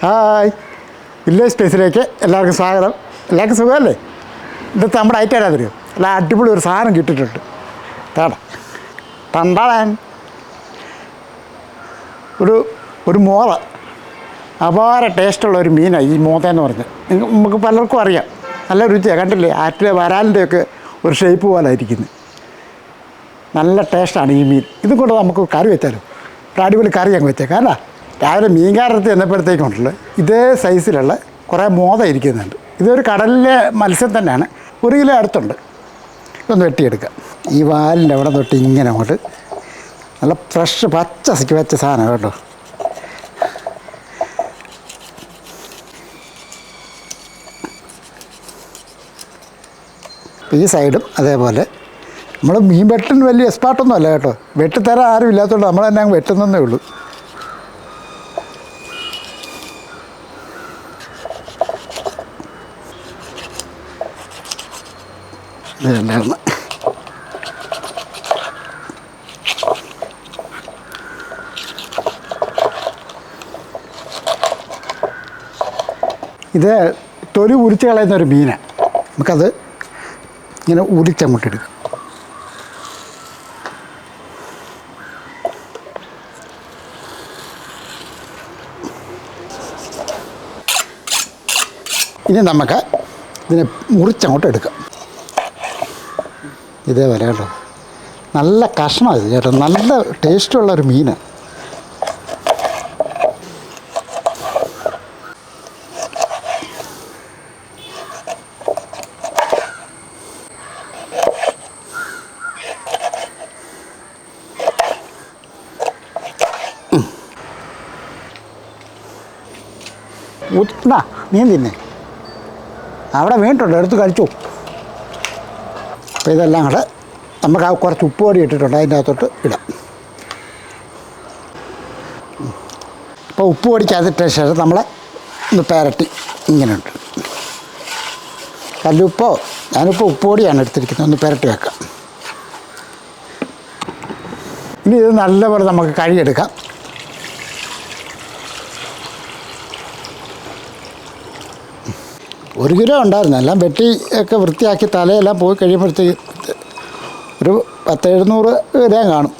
Hi. Village സ്പേസിലേക്ക്? എല്ലാവർക്കും സ്വാഗതം. എല്ലാവർക്കും സുഖമല്ലേ? ഇന്നത്തെ നമ്മുടെ ഐറ്റം ആരാ തരും അല്ല അടിപൊളി ഒരു സാധനം കിട്ടിയിട്ടുണ്ട്. തേടാ തണ്ടാടാൻ ഒരു ഒരു മോത അപാര ടേസ്റ്റുള്ള ഒരു മീനാണ് ഈ മോതയെന്ന് പറഞ്ഞത് പറഞ്ഞ നമുക്ക് പലർക്കും അറിയാം. നല്ല രുചിയാണ് കണ്ടില്ലേ? ആറ്റിലെ വരാലിന്റെയൊക്കെ ഒരു ഷേപ്പ് പോലെ ഇരിക്കുന്നത് നല്ല ടേസ്റ്റാണ് ഈ മീൻ. ഇതും കൊണ്ട് നമുക്ക് കറി വെച്ചാലോ? ഒരു അടിപൊളി കറി അങ്ങ് വെച്ചേക്കാം അല്ല? രാവിലെ മീൻകാരത്ത് ചെന്നപ്പോഴത്തേക്കുണ്ടല്ലോ ഇതേ സൈസിലുള്ള കുറേ മോത ഇരിക്കുന്നുണ്ട്. ഇതൊരു കടലിലെ മത്സ്യം തന്നെയാണ്. ഒരു കിലോ അടുത്തുണ്ട്. ഇതൊന്ന് വെട്ടിയെടുക്കുക ഈ വാലിന്റെ അവിടെ തൊട്ട് ഇങ്ങനെ അങ്ങോട്ട് നല്ല ഫ്രഷ് പച്ച സിക്ക് വെച്ച സാധനം കേട്ടോ. ഈ സൈഡും അതേപോലെ. നമ്മൾ മീൻ വെട്ടിന് വലിയ എക്സ്പാർട്ടൊന്നും അല്ല കേട്ടോ. വെട്ടിത്തരാൻ ആരും ഇല്ലാത്തതുകൊണ്ട് നമ്മൾ തന്നെ അങ്ങ് വെട്ടുന്നതേ ഉള്ളൂ. ഇതല്ലായിരുന്നു ഇത് തൊലി ഉരിച്ച് കളയുന്ന ഒരു മീനാണ് നമുക്കത് ഇങ്ങനെ ഉരിച്ചങ്ങോട്ട് എടുക്കും. ഇനി നമുക്ക് ഇതിനെ മുറിച്ചങ്ങോട്ട് എടുക്കാം. ഇതേപോലെ കേട്ടോ നല്ല കഷ്ണമാണ് ഇത് കേട്ടോ നല്ല ടേസ്റ്റുള്ള മീൻ ഊറ്റാ നീ തിന്നെ അവിടെ വീണ്ടുണ്ടോ എടുത്ത് കഴിച്ചു അപ്പോൾ ഇതെല്ലാം കൂടെ നമുക്ക് ആ കുറച്ച് ഉപ്പ് പൊടി ഇട്ടിട്ടുണ്ട് അതിന്റെ അകത്തോട്ട് ഇടാം. അപ്പോൾ ഉപ്പ് പൊടിക്കകത്തിട്ട ശേഷം നമ്മളെ ഒന്ന് പേരട്ടി ഇങ്ങനെയുണ്ട്. കല്ലുപ്പോ ഞാനിപ്പോൾ ഉപ്പ് പൊടിയാണ് എടുത്തിരിക്കുന്നത്. ഒന്ന് പുരട്ടി വെക്കാം. ഇനി ഇത് നല്ലപോലെ നമുക്ക് കഴുകിയെടുക്കാം. ഒരു കിലോ ഉണ്ടായിരുന്നു. എല്ലാം വെട്ടി ഒക്കെ വൃത്തിയാക്കി തലയെല്ലാം പോയി കഴിയുമ്പോഴത്തേക്ക് ഒരു പത്ത് എഴുന്നൂറ് കാണും.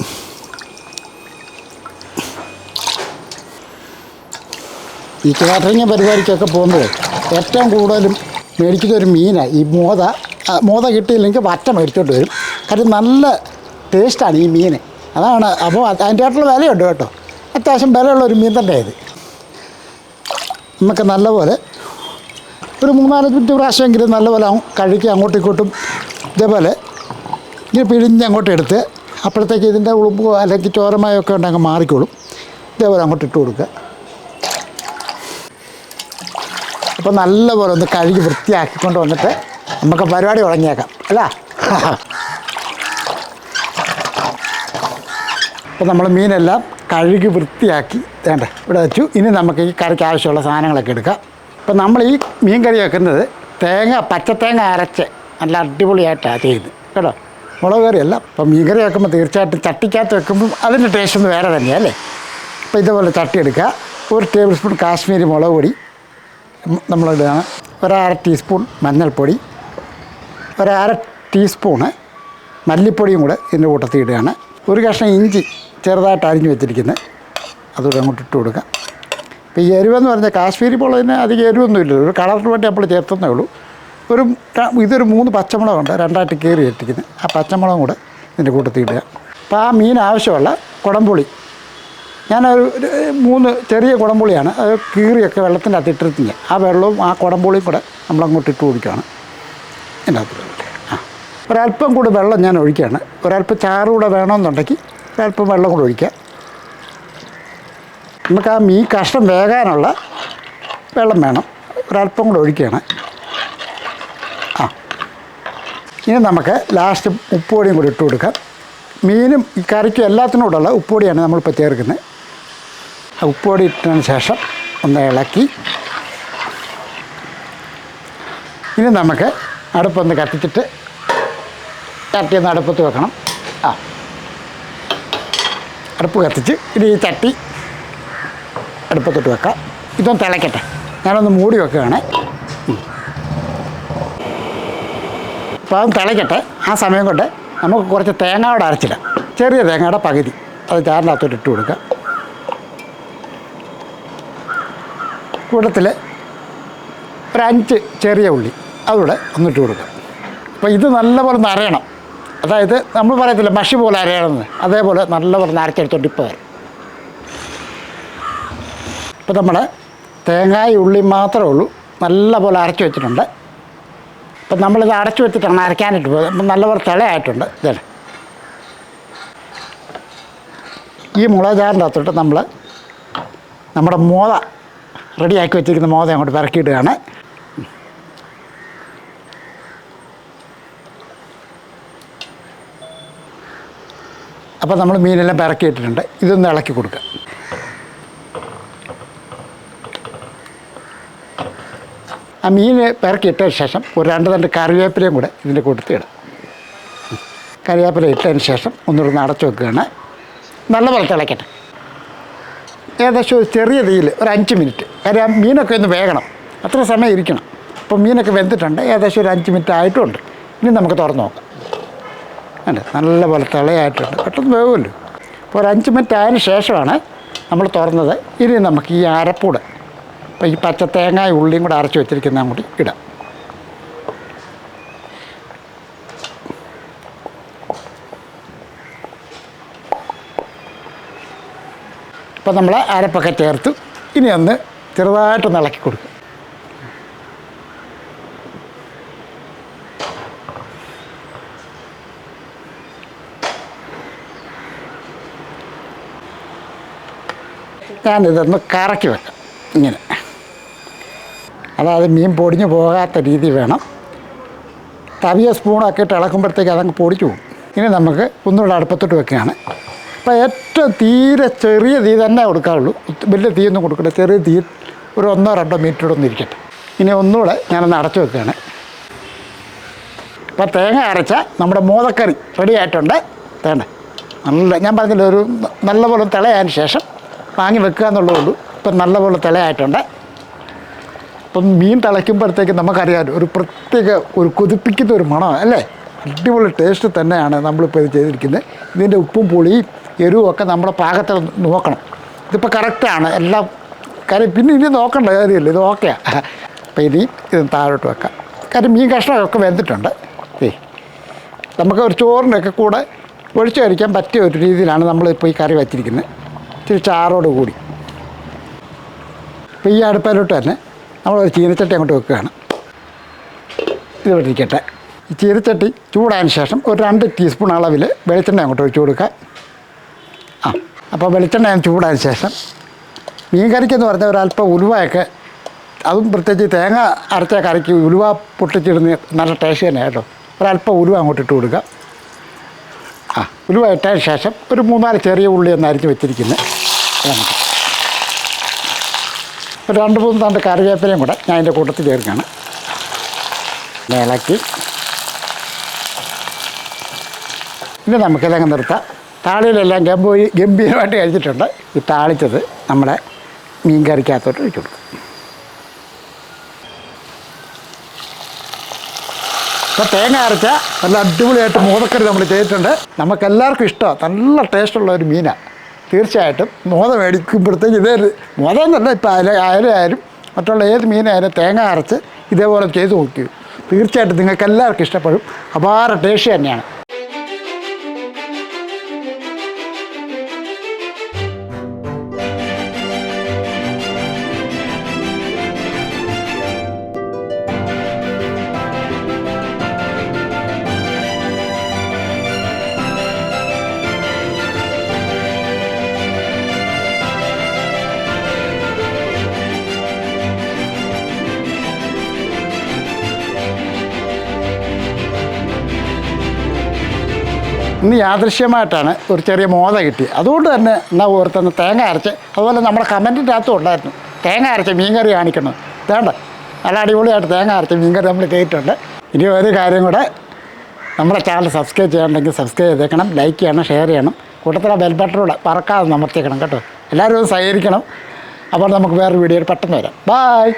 ഈ കാറ്ററിങ് പരിപാടിക്കൊക്കെ പോകുമ്പോൾ ഏറ്റവും കൂടുതലും മേടിക്കുന്ന ഒരു മീനാണ് ഈ മോത മോത കിട്ടിയില്ലെങ്കിൽ വറ്റ മേടിച്ചോണ്ട് വരും. കാര്യം നല്ല ടേസ്റ്റാണ് ഈ മീൻ അതാണ് അപ്പോൾ അതിന്റെ ആയിട്ടുള്ള വിലയുണ്ട് കേട്ടോ. അത്യാവശ്യം വിലയുള്ള ഒരു മീൻ തന്നെ ഇത്. നമുക്ക് നല്ലപോലെ ഒരു മൂന്നാൽ മിനിറ്റ് പ്രാവശ്യമെങ്കിലും നല്ലപോലെ കഴുകി അങ്ങോട്ടും ഇങ്ങോട്ടും ഇതേപോലെ ഇങ്ങനെ പിഴിഞ്ഞ് അങ്ങോട്ട് എടുത്ത് അപ്പോഴത്തേക്ക് ഇതിന്റെ ഉളുമ്പോ അല്ലെങ്കിൽ ചോരമായോ ഒക്കെ ഉണ്ടെങ്കിൽ മാറിക്കോളും. ഇതേപോലെ അങ്ങോട്ട് ഇട്ട് കൊടുക്കുക. അപ്പോൾ നല്ലപോലെ ഒന്ന് കഴുകി വൃത്തിയാക്കിക്കൊണ്ട് വന്നിട്ട് നമുക്ക് പരിപാടി തുടങ്ങിയേക്കാം. അല്ല? അപ്പോൾ നമ്മൾ മീനെല്ലാം കഴുകി വൃത്തിയാക്കി. വേണ്ട ഇവിടെ വെച്ചു. ഇനി നമുക്ക് ഈ കറിക്ക് ആവശ്യമുള്ള സാധനങ്ങളൊക്കെ എടുക്കാം. അപ്പോൾ നമ്മൾ ഈ മീൻ കറി വെക്കുന്നത് തേങ്ങ പച്ചത്തേങ്ങ അരച്ച് നല്ല അടിപൊളിയായിട്ടാണ് ചെയ്യുന്നത്. കേട്ടോ? മുളക് കറിയല്ല. അപ്പോൾ മീൻ കറി വെക്കുമ്പോൾ തീർച്ചയായിട്ടും ചട്ടിക്കകത്ത് വെക്കുമ്പോൾ അതിന്റെ ടേസ്റ്റ് ഒന്ന് വേറെ തന്നെയാണ് അല്ലേ? അപ്പോൾ ഇതേപോലെ ചട്ടി എടുക്കുക. ഒരു ടേബിൾ സ്പൂൺ കാശ്മീരി മുളക് പൊടി. നമ്മളിടുകയാണ് ഒരര ടീസ്പൂൺ മഞ്ഞൾപ്പൊടി. ഒരര ടീസ്പൂണ് മല്ലിപ്പൊടിയും കൂടെ ഇതിന്റെ കൂട്ടത്തിൽ ഇടുകയാണ് ഒരു കഷ്ണം ഇഞ്ചി ചെറുതായിട്ട് അരിഞ്ഞ് വെച്ചിരിക്കുന്നത്. അതുകൂടെ അങ്ങോട്ട് ഇട്ട് കൊടുക്കാം ഇപ്പോൾ ഈ എരിവെന്ന് പറഞ്ഞാൽ കാശ്മീരി പോളതിന് അധികം എരിവൊന്നും ഇല്ല ഒരു കളറിന് വേണ്ടി നമ്മൾ ചേർത്തുന്നേ ഉള്ളൂ. ഒരു ഇതൊരു മൂന്ന് പച്ചമുളകുണ്ട് രണ്ടായിട്ട് കീറി ഇട്ടിരിക്കുന്നത് ആ പച്ചമുളകും കൂടെ ഇതിന്റെ കൂട്ടത്തിൽ ഇടുക. അപ്പോൾ ആ മീൻ ആവശ്യമുള്ള കുടംപുളി. ഞാനൊരു മൂന്ന് ചെറിയ കുടംപുളിയാണ്. അത് കീറിയൊക്കെ വെള്ളത്തിന്റെ അകത്ത് ഇട്ടിരുത്തില്ല ആ വെള്ളവും ആ കുടംപുളിയും കൂടെ നമ്മളങ്ങോട്ട് ഇട്ട് കുടിക്കുകയാണ്. എന്റെ അകത്ത്. ആ. ഒരല്പം കൂടി വെള്ളം ഞാൻ ഒഴിക്കുകയാണ്. ഒരല്പം ചാറ് വേണമെന്നുണ്ടെങ്കിൽ ഒരല്പം വെള്ളം കൂടെ ഒഴിക്കുക. നമുക്ക് ആ മീൻ കഷ്ണം വേകാനുള്ള വെള്ളം വേണം. ഒരല്പം കൂടെ ഒഴിക്കുകയാണ്. ആ. ഇനി നമുക്ക് ലാസ്റ്റ് ഉപ്പുപൊടിയും കൂടി ഇട്ട് കൊടുക്കാം. മീനും ഈ കറിക്കും എല്ലാത്തിനും കൂടെയുള്ള ഉപ്പ് പൊടിയാണ് നമ്മളിപ്പോൾ ചേർക്കുന്നത്. ആ ഉപ്പുപൊടി ഇട്ടതിന് ശേഷം ഒന്ന് ഇളക്കി. ഇനി നമുക്ക് അടുപ്പൊന്ന് കത്തിച്ചിട്ട് ചട്ടി ഒന്ന് അടുപ്പത്ത് വെക്കണം. ആ. അടുപ്പ് കത്തിച്ച് ഇനി ഈ ചട്ടി അടുപ്പത്തോട്ട് വെക്കാം. ഇതൊന്ന് തിളയ്ക്കട്ടെ ഞാനൊന്ന് മൂടി വെക്കുകയാണ്. അപ്പോൾ അതൊന്ന് തിളയ്ക്കട്ടെ ആ സമയം കൊണ്ട് നമുക്ക് കുറച്ച് തേങ്ങയോടെ അരച്ചില്ല ചെറിയ തേങ്ങയുടെ പകുതി. അത് ചാറിനകത്തോട്ട് ഇട്ട് കൊടുക്കാം. കൂട്ടത്തിൽ ഒരു അഞ്ച് ചെറിയ ഉള്ളി. അതുകൂടെ ഒന്നിട്ട് കൊടുക്കുക അപ്പോൾ ഇത് നല്ലപോലെ നരയണം. അതായത് നമ്മൾ പറയത്തില്ല മഷി പോലെ അരയണമെന്ന്. അതേപോലെ നല്ലപോലെ നരച്ചെടുത്തോണ്ട് ഇപ്പോൾ വരും. ഇപ്പോൾ നമ്മൾ തേങ്ങായും ഉള്ളി മാത്രമേ ഉള്ളൂ. നല്ലപോലെ അരച്ചു വെച്ചിട്ടുണ്ട്. ഇപ്പം നമ്മളിത് അടച്ചു വെച്ചിട്ടാണ് അരയ്ക്കാനായിട്ട് പോകുന്നത്. അപ്പം നല്ലപോലെ തിളയായിട്ടുണ്ട്. ഇതേ. ഈ മുളക് ചാറിന്റെ അകത്തോട്ട് നമ്മൾ നമ്മുടെ മോത റെഡിയാക്കി വെച്ചിരിക്കുന്ന മോത അങ്ങോട്ട് പിറക്കിയിടുകയാണ്. അപ്പോൾ നമ്മൾ മീനെല്ലാം പിറക്കിയിട്ടിട്ടുണ്ട്. ഇതൊന്ന് ഇളക്കി കൊടുക്കുക. ആ മീൻ പിറക്കിയിട്ടതിന് ശേഷം ഒരു രണ്ട് രണ്ട് കറിവേപ്പിലയും കൂടെ ഇതിന്റെ കൂട്ടത്തിയിടാം കറിവേപ്പില ഇട്ടതിന് ശേഷം ഒന്നുകൂടെ അടച്ചു വെക്കുകയാണ്. നല്ലപോലെ തിളയ്ക്കട്ടെ ഏകദേശം ഒരു ചെറിയ തീയിൽ ഒരു അഞ്ച് മിനിറ്റ്. കാര്യം മീനൊക്കെ ഒന്ന് വേകണം. അത്ര സമയം ഇരിക്കണം. അപ്പോൾ മീനൊക്കെ വെന്തിട്ടുണ്ട്. ഏകദേശം ഒരു അഞ്ച് മിനിറ്റ് ആയിട്ടുണ്ട്. ഇനി നമുക്ക് തുറന്ന് നോക്കാം. അല്ലേ നല്ലപോലെ തിളയായിട്ടുണ്ട്. പെട്ടെന്ന് വേവുമല്ലോ. അപ്പോൾ ഒരു അഞ്ച് മിനിറ്റ് ആയതിന് ശേഷമാണ് നമ്മൾ തുറന്നത്. ഇനി നമുക്ക് ഈ അരപ്പൂടെ അപ്പോൾ ഈ പച്ച തേങ്ങായും ഉള്ളിയും കൂടെ അരച്ച് വെച്ചിരിക്കുന്ന കൂടി ഇടാം. അപ്പോൾ നമ്മൾ അരപ്പൊക്കെ ചേർത്ത് ഇനി ഒന്ന് ചെറുതായിട്ടൊന്ന് ഇളക്കി കൊടുക്കും. ഞാനിതൊന്ന് കറക്കി വെക്കാം. ഇങ്ങനെ. അതായത് മീൻ പൊടിഞ്ഞു പോകാത്ത രീതി വേണം. തവിയ സ്പൂണൊക്കെ ഇട്ട് ഇളക്കുമ്പോഴത്തേക്ക് അതങ്ങ് പൊടിച്ചു പോകും. ഇനി നമുക്ക് ഒന്നുകൂടെ അടുപ്പത്തോട്ട് വെക്കുകയാണ്. അപ്പോൾ ഏറ്റവും തീരെ ചെറിയ തീ തന്നെ കൊടുക്കാവുള്ളൂ. വലിയ തീയൊന്നും കൊടുക്കില്ല ചെറിയ തീ ഒരു ഒന്നോ രണ്ടോ മിനിറ്റ് ഒന്ന് ഇരിക്കട്ടെ. ഇനി ഒന്നുകൂടെ ഞാനൊന്ന് അടച്ചു വെക്കുകയാണ്. അപ്പോൾ തേങ്ങ അരച്ച നമ്മുടെ മോദക്കറി റെഡി ആയിട്ടുണ്ട്. തേണ്ട നല്ല ഞാൻ പറഞ്ഞില്ല ഒരു നല്ലപോലെ തിളയായതിന് ശേഷം വാങ്ങി വെക്കുക എന്നുള്ളതുള്ളൂ ഇപ്പം നല്ലപോലെ തിളയായിട്ടുണ്ട്. ഇപ്പം മീൻ തിളയ്ക്കുമ്പോഴത്തേക്ക് നമുക്കറിയാം ഒരു പ്രത്യേക ഒരു കൊതിപ്പിക്കുന്ന ഒരു മണമാണ് അല്ലേ? അടിപൊളി ടേസ്റ്റ് തന്നെയാണ് നമ്മളിപ്പോൾ ഇത് ചെയ്തിരിക്കുന്നത്. ഇതിന്റെ ഉപ്പും പുളിയും എരിവും ഒക്കെ നമ്മുടെ പാകത്തിൽ നോക്കണം. ഇതിപ്പോൾ കറക്റ്റാണ് എല്ലാം കാര്യം പിന്നെ ഇനി നോക്കേണ്ട കാര്യമില്ല ഇത് ഓക്കെയാണ് അപ്പോൾ ഇനി ഇത് താഴോട്ട് വെക്കാം. കാര്യം മീൻ കഷ്ണമൊക്കെ വെന്തിട്ടുണ്ട്. ഏ നമുക്ക് ഒരു ചോറിന്റെയൊക്കെ കൂടെ ഒഴിച്ചു കഴിക്കാൻ പറ്റിയ ഒരു രീതിയിലാണ് നമ്മളിപ്പോൾ ഈ കറി വച്ചിരിക്കുന്നത്. ഇച്ചിരി ചാറോട് കൂടി. അപ്പോൾ ഈ അടുപ്പിലോട്ട് തന്നെ നമ്മളൊരു ചീനച്ചട്ടി അങ്ങോട്ട് വെക്കുകയാണ്. ഇത് ഇരിക്കട്ടെ ഈ ചീനച്ചട്ടി ചൂടായതിന് ശേഷം ഒരു രണ്ട് ടീസ്പൂൺ അളവിൽ വെളിച്ചെണ്ണ അങ്ങോട്ട് ഒഴിച്ചു കൊടുക്കുക. ആ അപ്പോൾ വെളിച്ചെണ്ണ ചൂടായതിന് ശേഷം മീൻ കറിക്കെന്ന് പറഞ്ഞാൽ ഒരല്പം ഉലുവയൊക്കെ അതും പ്രത്യേകിച്ച് തേങ്ങ അരച്ച കറിക്ക് ഉലുവ പൊട്ടിച്ചിടുന്ന നല്ല ടേസ്റ്റ് തന്നെ കേട്ടോ. ഒരല്പം ഉലുവ അങ്ങോട്ട് ഇട്ട് കൊടുക്കുക. ആ ഉലുവ ഇട്ടതിന് ശേഷം ഒരു മൂന്നാൽ ചെറിയ ഉള്ളി ഒന്ന് വെച്ചിരിക്കുന്നത്. അതങ്ങോട്ട് ഒരു രണ്ട് മൂന്ന് തണ്ട് കറിവേപ്പിലയും കൂടെ ഞാൻ അതിന്റെ കൂട്ടത്തിൽ ചേർക്കുകയാണ്. ഇളക്കി. ഇനി നമുക്കിതങ്ങ് നിർത്താം. താളിയിലെല്ലാം ഗംഭീ ഗംഭീരമായിട്ട് കഴിച്ചിട്ടുണ്ട്. ഈ താളിച്ചത് നമ്മുടെ മീൻ കറിക്കകത്തോട്ട് വെച്ച് കൊടുക്കും. ഇപ്പോൾ തേങ്ങ അരച്ച നല്ല അടിപൊളിയായിട്ട് മോതക്കറി നമ്മൾ ചെയ്തിട്ടുണ്ട്. നമുക്കെല്ലാവർക്കും ഇഷ്ടമാണ്. നല്ല ടേസ്റ്റുള്ള ഒരു മീനാണ്. തീർച്ചയായിട്ടും മോത മേടിക്കുമ്പോഴത്തേക്ക് ഇതേ മോത എന്നല്ല ഇപ്പം അയല ആയാലും മറ്റുള്ള ഏത് മീനായാലും തേങ്ങ അരച്ച് ഇതേപോലെ ചെയ്ത് നോക്കി തീർച്ചയായിട്ടും നിങ്ങൾക്ക് എല്ലാവർക്കും ഇഷ്ടപ്പെടും. അപാര ടേസ്റ്റ് തന്നെയാണ്. ഇന്ന് യാദൃശ്യമായിട്ടാണ് ഒരു ചെറിയ മോത കിട്ടി. അതുകൊണ്ട് തന്നെ എന്നാ ഓർത്തുന്ന തേങ്ങ അരച്ച് അതുപോലെ നമ്മുടെ കമന്റിന്റെ അകത്തും ഉണ്ടായിരുന്നു. തേങ്ങ അരച്ച് മീൻകറി കാണിക്കണം വേണ്ട നല്ല അടിപൊളിയായിട്ട് തേങ്ങ അരച്ച് മീൻകറി നമ്മൾ ചെയ്തിട്ടുണ്ട്. ഇനി ഒരു കാര്യം കൂടെ നമ്മുടെ ചാനൽ സബ്സ്ക്രൈബ് ചെയ്യണമെങ്കിൽ സബ്സ്ക്രൈബ് ചെയ്തേക്കണം ലൈക്ക് ചെയ്യണം ഷെയർ ചെയ്യണം. കൂട്ടത്തിലെ ബെൽ ബട്ടണൂടെ പറക്കാതെ നമർത്തിക്കണം കേട്ടോ. എല്ലാവരും സഹകരിക്കണം. അപ്പോൾ നമുക്ക് വേറൊരു വീഡിയോയിൽ പെട്ടെന്ന് വരാം. ബായ്